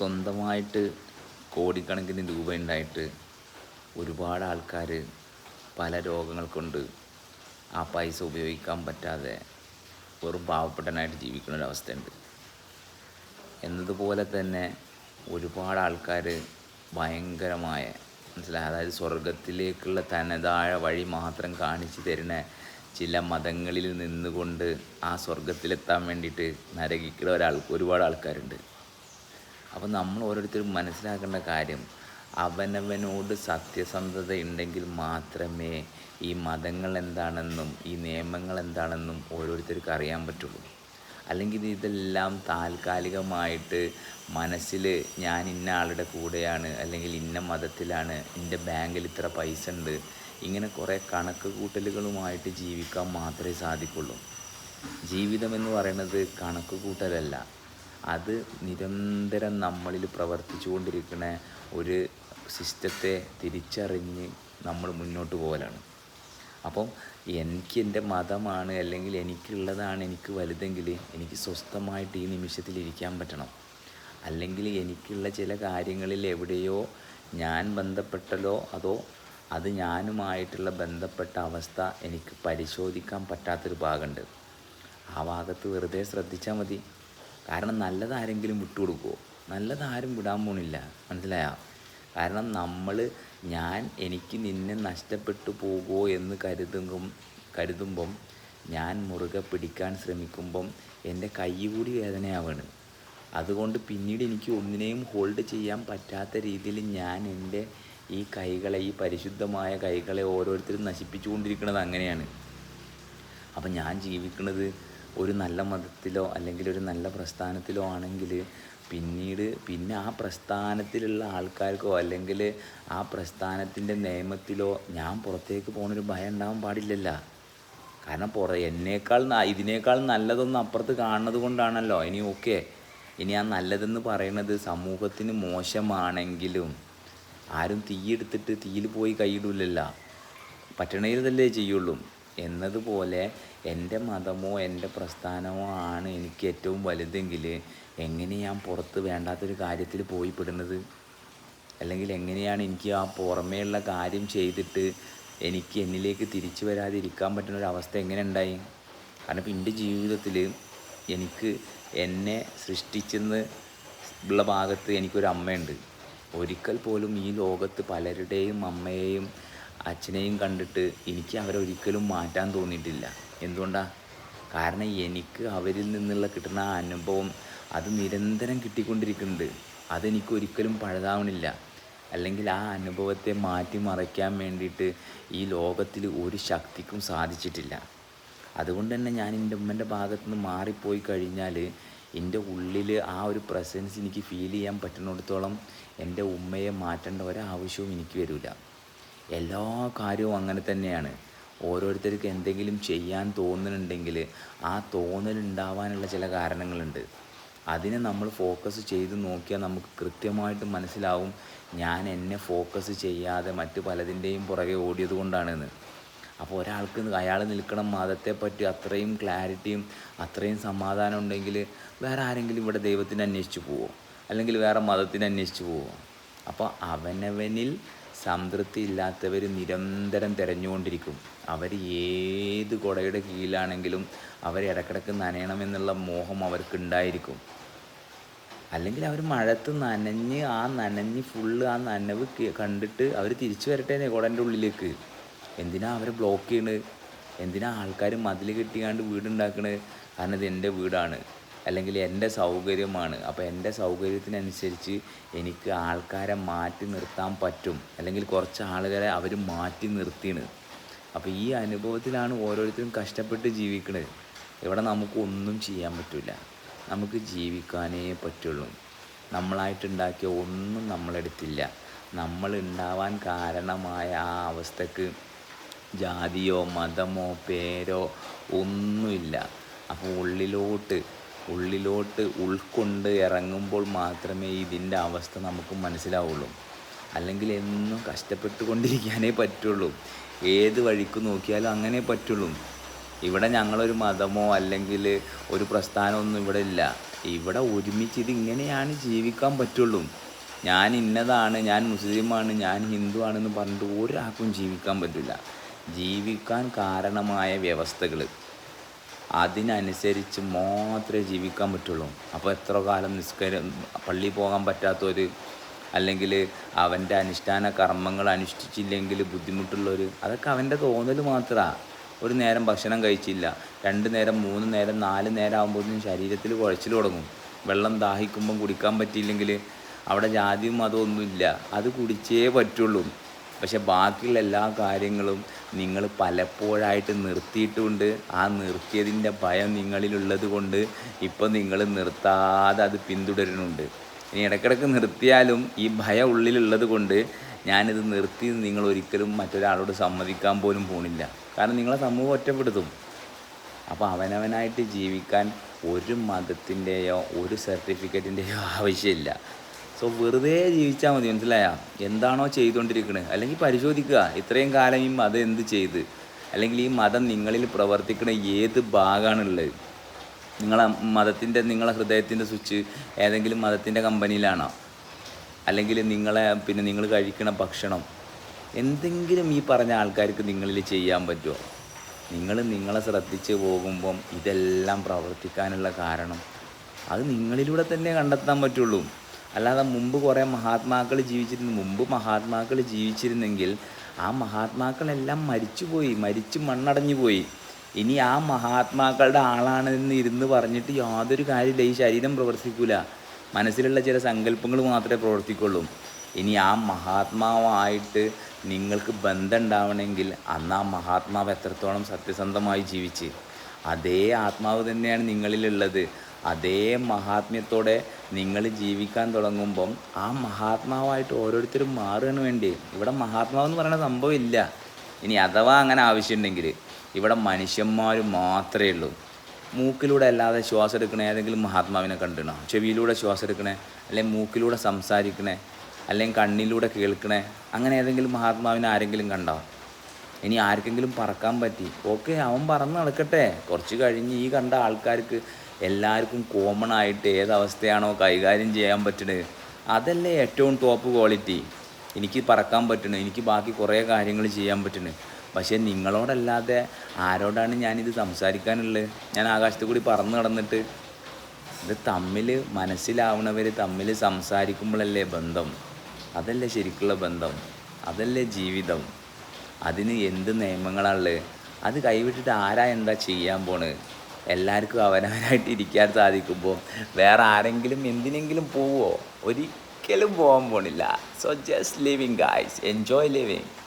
സ്വന്തമായിട്ട് കോടിക്കണക്കിന് രൂപ ഉണ്ടായിട്ട് ഒരുപാട് ആൾക്കാർ പല രോഗങ്ങൾ കൊണ്ട് ആ പൈസ ഉപയോഗിക്കാൻ പറ്റാതെ വെറും പാവപ്പെട്ടനായിട്ട് ജീവിക്കുന്ന ഒരവസ്ഥയുണ്ട് എന്നതുപോലെ തന്നെ ഒരുപാട് ആൾക്കാർ ഭയങ്കരമായ മനസ്സിലായി? അതായത് സ്വർഗത്തിലേക്കുള്ള തനതായ വഴി മാത്രം കാണിച്ചു തരുന്ന ചില മതങ്ങളിൽ നിന്നുകൊണ്ട് ആ സ്വർഗത്തിലെത്താൻ വേണ്ടിയിട്ട് നരകിക്കുന്ന ഒരാൾ ഒരുപാട് ആൾക്കാരുണ്ട്. അപ്പം നമ്മൾ ഓരോരുത്തരും മനസ്സിലാക്കേണ്ട കാര്യം അവനവനോട് സത്യസന്ധത ഉണ്ടെങ്കിൽ മാത്രമേ ഈ മതങ്ങൾ എന്താണെന്നും ഈ നിയമങ്ങൾ എന്താണെന്നും ഓരോരുത്തർക്ക് അറിയാൻ പറ്റുള്ളൂ. അല്ലെങ്കിൽ ഇതെല്ലാം താൽക്കാലികമായിട്ട് മനസ്സിൽ ഞാൻ ഇന്ന ആളുടെ കൂടെയാണ് അല്ലെങ്കിൽ ഇന്ന മതത്തിലാണ് എന്റെ ബാങ്കിൽ ഇത്ര പൈസ ഉണ്ട് ഇങ്ങനെ കുറേ കണക്ക് കൂട്ടലുകളുമായിട്ട് ജീവിക്കാൻ മാത്രമേ സാധിക്കുള്ളൂ. ജീവിതം എന്ന് പറയുന്നത് കണക്ക് കൂട്ടലല്ല അത് നിരന്തരം നമ്മളിൽ പ്രവർത്തിച്ചുകൊണ്ടിരിക്കുന്ന ഒരു സിസ്റ്റത്തെ തിരിച്ചറിഞ്ഞ് നമ്മൾ മുന്നോട്ട് പോകലാണ്. അപ്പം എനിക്ക് എന്റെ മതമാണ് അല്ലെങ്കിൽ എനിക്കുള്ളതാണ് എനിക്ക് വലുതെങ്കിൽ എനിക്ക് സ്വസ്ഥമായിട്ട് ഈ നിമിഷത്തിൽ ഇരിക്കാൻ പറ്റണം. അല്ലെങ്കിൽ എനിക്കുള്ള ചില കാര്യങ്ങളിൽ എവിടെയോ ഞാൻ ബന്ധപ്പെട്ടല്ലോ അതോ അത് ഞാനുമായിട്ടുള്ള ബന്ധപ്പെട്ട അവസ്ഥ എനിക്ക് പരിശോധിക്കാൻ പറ്റാത്തൊരു ഭാഗമുണ്ട്. ആ ഭാഗത്ത് വെറുതെ ശ്രദ്ധിച്ചാൽ മതി. കാരണം നല്ലതാരെങ്കിലും വിട്ടുകൊടുക്കുമോ നല്ലതാരും വിടാൻ പോണില്ല. മനസ്സിലായോ? കാരണം നമ്മൾ ഞാൻ എനിക്ക് നിന്നെ നഷ്ടപ്പെട്ടു പോകുമോ എന്ന് കരുതുമ്പം കരുതുമ്പം ഞാൻ മുറുകെ പിടിക്കാൻ ശ്രമിക്കുമ്പം എന്റെ കൈ കൂടി വേദനയാവാണ്. അതുകൊണ്ട് പിന്നീട് എനിക്ക് ഒന്നിനെയും ഹോൾഡ് ചെയ്യാൻ പറ്റാത്ത രീതിയിൽ ഞാൻ എന്റെ ഈ കൈകളെ ഈ പരിശുദ്ധമായ കൈകളെ ഓരോരുത്തരും നശിപ്പിച്ചുകൊണ്ടിരിക്കുന്നത് അങ്ങനെയാണ്. അപ്പം ഞാൻ ജീവിക്കുന്നത് ഒരു നല്ല മതത്തിലോ അല്ലെങ്കിൽ ഒരു നല്ല പ്രസ്ഥാനത്തിലോ ആണെങ്കിൽ പിന്നീട് പിന്നെ ആ പ്രസ്ഥാനത്തിലുള്ള ആൾക്കാർക്കോ അല്ലെങ്കിൽ ആ പ്രസ്ഥാനത്തിന്റെ നിയമത്തിലോ ഞാൻ പുറത്തേക്ക് പോകുന്നൊരു ഭയം ഉണ്ടാവാൻ പാടില്ലല്ല. കാരണം പുറ എന്നേക്കാൾ ഇതിനേക്കാൾ നല്ലതൊന്നും അപ്പുറത്ത് കാണുന്നത് കൊണ്ടാണല്ലോ. ഇനി ഓക്കെ. ഇനി ആ നല്ലതെന്ന് പറയുന്നത് സമൂഹത്തിന് മോശമാണെങ്കിലും ആരും തീയെടുത്തിട്ട് തീയിൽ പോയി കൈയിടില്ലല്ലോ പറ്റണയിലതല്ലേ ചെയ്യുള്ളൂ. എന്നതുപോലെ എന്റെ മതമോ എന്റെ പ്രസ്ഥാനമോ ആണ് എനിക്ക് ഏറ്റവും വലുതെങ്കിൽ എങ്ങനെ ഞാൻ പുറത്ത് വേണ്ടാത്തൊരു കാര്യത്തിൽ പോയി പെടുന്നത് അല്ലെങ്കിൽ എങ്ങനെയാണ് എനിക്ക് ആ പുറമേയുള്ള കാര്യം ചെയ്തിട്ട് എനിക്ക് എന്നിലേക്ക് തിരിച്ചു വരാതിരിക്കാൻ പറ്റുന്ന ഒരു അവസ്ഥ എങ്ങനെ ഉണ്ടായി? കാരണം ഇപ്പം എന്റെ ജീവിതത്തിൽ എനിക്ക് എന്നെ സൃഷ്ടിച്ചെന്ന് ഉള്ള ഭാഗത്ത് എനിക്കൊരു അമ്മയുണ്ട്. ഒരിക്കൽ പോലും ഈ ലോകത്ത് പലരുടെയും അമ്മയെയും അച്ഛനെയും കണ്ടിട്ട് എനിക്ക് അവരെ ഒരിക്കലും മാറ്റാൻ തോന്നിയിട്ടില്ല. എന്തുകൊണ്ടാണ് കാരണം എനിക്ക് അവരിൽ നിന്നുള്ള കിട്ടുന്ന ആ അനുഭവം അത് നിരന്തരം കിട്ടിക്കൊണ്ടിരിക്കുന്നുണ്ട്. അതെനിക്ക് ഒരിക്കലും പഴുതാവണില്ല. അല്ലെങ്കിൽ ആ അനുഭവത്തെ മാറ്റി മറയ്ക്കാൻ വേണ്ടിയിട്ട് ഈ ലോകത്തിൽ ഒരു ശക്തിക്കും സാധിച്ചിട്ടില്ല. അതുകൊണ്ട് തന്നെ ഞാൻ എന്റെ ഉമ്മന്റെ ഭാഗത്തു നിന്ന് മാറിപ്പോയി കഴിഞ്ഞാൽ എന്റെ ഉള്ളിൽ ആ ഒരു പ്രസൻസ് എനിക്ക് ഫീൽ ചെയ്യാൻ പറ്റുന്നിടത്തോളം എന്റെ ഉമ്മയെ മാറ്റേണ്ട ഒരാവശ്യവും എനിക്ക് വരില്ല. എല്ലാ കാര്യവും അങ്ങനെ തന്നെയാണ്. ഓരോരുത്തർക്ക് എന്തെങ്കിലും ചെയ്യാൻ തോന്നുന്നുണ്ടെങ്കിൽ ആ തോന്നലുണ്ടാവാനുള്ള ചില കാരണങ്ങളുണ്ട്. അതിനെ നമ്മൾ ഫോക്കസ് ചെയ്ത് നോക്കിയാൽ നമുക്ക് കൃത്യമായിട്ട് മനസ്സിലാവും ഞാൻ എന്നെ ഫോക്കസ് ചെയ്യാതെ മറ്റു പലതിന്റെയും പുറകെ ഓടിയത് കൊണ്ടാണെന്ന്. അപ്പോൾ ഒരാൾക്ക് അയാൾ നിൽക്കണം മതത്തെ പറ്റി അത്രയും ക്ലാരിറ്റിയും അത്രയും സമാധാനം ഉണ്ടെങ്കിൽ വേറെ ആരെങ്കിലും ഇവിടെ ദൈവത്തിനെ അന്വേഷിച്ച് പോവോ? അല്ലെങ്കിൽ വേറെ മതത്തിനെ അന്വേഷിച്ച് പോവോ? അപ്പോൾ അവനവനിൽ സംതൃപ്തി ഇല്ലാത്തവർ നിരന്തരം തിരഞ്ഞുകൊണ്ടിരിക്കും. അവർ ഏത് കുടയുടെ കീഴിലാണെങ്കിലും അവർ ഇടക്കിടക്ക് നനയണമെന്നുള്ള മോഹം അവർക്കുണ്ടായിരിക്കും. അല്ലെങ്കിൽ അവർ മഴത്ത് നനഞ്ഞ് ആ നനഞ്ഞ് ഫുള്ള് ആ നനവ് കണ്ടിട്ട് അവർ തിരിച്ചു വരട്ടേനെ കുടന്റെ ഉള്ളിലേക്ക്. എന്തിനാ അവരെ ബ്ലോക്ക് ചെയ്യണത് എന്തിനാ ആൾക്കാർ മതിൽ കെട്ടിയാണ്ട് വീടുണ്ടാക്കണത് കാരണം ഇത് എന്റെ വീടാണ്. അല്ലെങ്കിൽ എന്റെ സൗകര്യമാണ്. അപ്പോൾ എന്റെ സൗകര്യത്തിനനുസരിച്ച് എനിക്ക് ആൾക്കാരെ മാറ്റി നിർത്താൻ പറ്റും. അല്ലെങ്കിൽ കുറച്ച് ആളുകളെ അവർ മാറ്റി നിർത്തിയാണ്. അപ്പോൾ ഈ അനുഭവത്തിലാണ് ഓരോരുത്തരും കഷ്ടപ്പെട്ട് ജീവിക്കുന്നത് ഇവിടെ നമുക്ക് ഒന്നും ചെയ്യാൻ പറ്റില്ല നമുക്ക് ജീവിക്കാനേ പറ്റുള്ളൂ. നമ്മളായിട്ടുണ്ടാക്കിയ ഒന്നും നമ്മളെടുത്തില്ല. നമ്മൾ ഉണ്ടാവാൻ കാരണമായ ആ അവസ്ഥക്ക് ജാതിയോ മതമോ പേരോ ഒന്നുമില്ല. അപ്പോൾ ഉള്ളിലോട്ട് ഉള്ളിലോട്ട് ഉൾക്കൊണ്ട് ഇറങ്ങുമ്പോൾ മാത്രമേ ഇതിന്റെ അവസ്ഥ നമുക്ക് മനസ്സിലാവുള്ളൂ. അല്ലെങ്കിൽ എന്നും കഷ്ടപ്പെട്ടുകൊണ്ടിരിക്കാനേ പറ്റുള്ളൂ. ഏത് വഴിക്ക് നോക്കിയാലും അങ്ങനെ പറ്റുള്ളൂ. ഇവിടെ ഞങ്ങളൊരു മതമോ അല്ലെങ്കിൽ ഒരു പ്രസ്ഥാനമൊന്നും ഇവിടെ ഇല്ല. ഇവിടെ ഒരുമിച്ച് ഇതിങ്ങനെയാണ് ജീവിക്കാൻ പറ്റുള്ളൂ. ഞാൻ ഇന്നതാണ് ഞാൻ മുസ്ലിമാണ് ഞാൻ ഹിന്ദു ആണെന്ന് പറഞ്ഞിട്ട് ഒരാൾക്കും ജീവിക്കാൻ പറ്റില്ല. ജീവിക്കാൻ കാരണമായ വ്യവസ്ഥകൾ അതിനനുസരിച്ച് മാത്രമേ ജീവിക്കാൻ പറ്റുള്ളൂ. അപ്പോൾ എത്ര കാലം നിസ്കരം പള്ളി പോകാൻ പറ്റാത്തവർ അല്ലെങ്കിൽ അവന്റെ അനുഷ്ഠാന കർമ്മങ്ങൾ അനുഷ്ഠിച്ചില്ലെങ്കിൽ ബുദ്ധിമുട്ടുള്ളവർ അതൊക്കെ അവന്റെ തോന്നൽ മാത്രമാണ് ഒരു നേരം ഭക്ഷണം കഴിച്ചില്ല രണ്ട് നേരം മൂന്ന് നേരം നാല് നേരം ആകുമ്പോഴത്തേനും ശരീരത്തിൽ കുഴച്ചിൽ തുടങ്ങും. വെള്ളം ദാഹിക്കുമ്പം കുടിക്കാൻ പറ്റിയില്ലെങ്കിൽ അവിടെ ജാതിയും മതമൊന്നുമില്ല അത് കുടിച്ചേ പറ്റുള്ളൂ. പക്ഷെ ബാക്കിയുള്ള എല്ലാ കാര്യങ്ങളും നിങ്ങൾ പലപ്പോഴായിട്ട് നിർത്തിയിട്ടുണ്ട്. ആ നിർത്തിയതിന്റെ ഭയം നിങ്ങളിലുള്ളത് കൊണ്ട് ഇപ്പം നിങ്ങൾ നിർത്താതെ അത് പിന്തുടരുന്നുണ്ട്. ഇനി ഇടയ്ക്കിടയ്ക്ക് നിർത്തിയാലും ഈ ഭയം ഉള്ളിലുള്ളത് കൊണ്ട് ഞാനിത് നിർത്തി നിങ്ങൾ ഒരിക്കലും മറ്റൊരാളോട് സമ്മതിക്കാൻ പോലും പോണില്ല. കാരണം നിങ്ങളെ സമൂഹം ഒറ്റപ്പെടുത്തും. അപ്പോൾ അവനവനായിട്ട് ജീവിക്കാൻ ഒരു മതത്തിന്റെയോ ഒരു സർട്ടിഫിക്കറ്റിന്റെയോ ആവശ്യമില്ല. സോ വെറുതെ ജീവിച്ചാൽ മതി മനസ്സിലായാ? എന്താണോ ചെയ്തുകൊണ്ടിരിക്കുന്നത് അല്ലെങ്കിൽ പരിശോധിക്കുക. ഇത്രയും കാലം ഈ മതം എന്ത് ചെയ്ത്? അല്ലെങ്കിൽ ഈ മതം നിങ്ങളിൽ പ്രവർത്തിക്കുന്ന ഏത് ഭാഗമാണുള്ളത് നിങ്ങളെ മതത്തിന്റെ നിങ്ങളെ ഹൃദയത്തിന്റെ സ്വിച്ച് ഏതെങ്കിലും മതത്തിന്റെ കമ്പനിയിലാണോ? അല്ലെങ്കിൽ നിങ്ങളെ പിന്നെ നിങ്ങൾ കഴിക്കണ ഭക്ഷണം? എന്തെങ്കിലും ഈ പറഞ്ഞ ആൾക്കാർക്ക് നിങ്ങളിൽ ചെയ്യാൻ പറ്റുമോ? നിങ്ങൾ നിങ്ങളെ ശ്രദ്ധിച്ച് പോകുമ്പം ഇതെല്ലാം പ്രവർത്തിക്കാനുള്ള കാരണം അത് നിങ്ങളിലൂടെ തന്നെ കണ്ടെത്താൻ പറ്റുള്ളൂ. അല്ലാതെ മുമ്പ് കുറേ മഹാത്മാക്കൾ ജീവിച്ചിരുന്നു. മുമ്പ് മഹാത്മാക്കൾ ജീവിച്ചിരുന്നെങ്കിൽ ആ മഹാത്മാക്കളെല്ലാം മരിച്ചുപോയി. മരിച്ച് മണ്ണടഞ്ഞു പോയി. ഇനി ആ മഹാത്മാക്കളുടെ ആളാണെന്ന് ഇരുന്ന് പറഞ്ഞിട്ട് യാതൊരു കാര്യമില്ല. ഈ ശരീരം പ്രവർത്തിക്കൂല. മനസ്സിലുള്ള ചില സങ്കല്പങ്ങൾ മാത്രമേ പ്രവർത്തിക്കുള്ളൂ. ഇനി ആ മഹാത്മാവായിട്ട് നിങ്ങൾക്ക് ബന്ധം ഉണ്ടാവണമെങ്കിൽ അന്ന് ആ മഹാത്മാവ് എത്രത്തോളം സത്യസന്ധമായി ജീവിച്ച്. അതേ ആത്മാവ് തന്നെയാണ് നിങ്ങളിലുള്ളത്. അതേ മഹാത്മ്യത്തോടെ നിങ്ങൾ ജീവിക്കാൻ തുടങ്ങുമ്പം ആ മഹാത്മാവായിട്ട് ഓരോരുത്തരും മാറുകയാണ് വേണ്ടി ഇവിടെ മഹാത്മാവെന്ന് പറയുന്ന സംഭവം ഇല്ല. ഇനി അഥവാ അങ്ങനെ ആവശ്യമുണ്ടെങ്കിൽ ഇവിടെ മനുഷ്യന്മാർ മാത്രമേ ഉള്ളൂ. മൂക്കിലൂടെ അല്ലാതെ ശ്വാസം എടുക്കണേ ഏതെങ്കിലും മഹാത്മാവിനെ കണ്ടിണോ ചെവിയിലൂടെ ശ്വാസം എടുക്കണേ അല്ലെങ്കിൽ മൂക്കിലൂടെ സംസാരിക്കണേ അല്ലെങ്കിൽ കണ്ണിലൂടെ കേൾക്കണേ അങ്ങനെ ഏതെങ്കിലും മഹാത്മാവിനെ ആരെങ്കിലും കണ്ടോ? ഇനി ആർക്കെങ്കിലും പറക്കാൻ പറ്റി? ഓക്കെ അവൻ പറന്ന് നടക്കട്ടെ. കുറച്ച് കഴിഞ്ഞ് ഈ കണ്ട ആൾക്കാർക്ക് എല്ലാവർക്കും കോമൺ ആയിട്ട് ഏതവസ്ഥയാണോ കൈകാര്യം ചെയ്യാൻ പറ്റുന്നത് അതല്ലേ ഏറ്റവും ടോപ്പ് ക്വാളിറ്റി എനിക്ക് പറക്കാൻ പറ്റുന്നു എനിക്ക് ബാക്കി കുറേ കാര്യങ്ങൾ ചെയ്യാൻ പറ്റുന്നു പക്ഷേ നിങ്ങളോടല്ലാതെ ആരോടാണ് ഞാനിത് സംസാരിക്കാനുള്ളത് ഞാൻ ആകാശത്ത് കൂടി പറന്ന് നടന്നിട്ട്. ഇത് തമ്മിൽ മനസ്സിലാവണവർ തമ്മിൽ സംസാരിക്കുമ്പോഴല്ലേ ബന്ധം? അതല്ലേ ശരിക്കുള്ള ബന്ധം? അതല്ലേ ജീവിതം? അതിന് എന്ത് നിയമങ്ങളാണുള്ളത് അത് കൈവിട്ടിട്ട് ആരാ എന്താ ചെയ്യാൻ പോണ്? എല്ലാവർക്കും അവനവനായിട്ട് ഇരിക്കാൻ സാധിക്കുമ്പോൾ വേറെ ആരെങ്കിലും എന്തിനെങ്കിലും പോവോ? ഒരിക്കലും പോകാൻ പോണില്ല. So just living guys enjoy living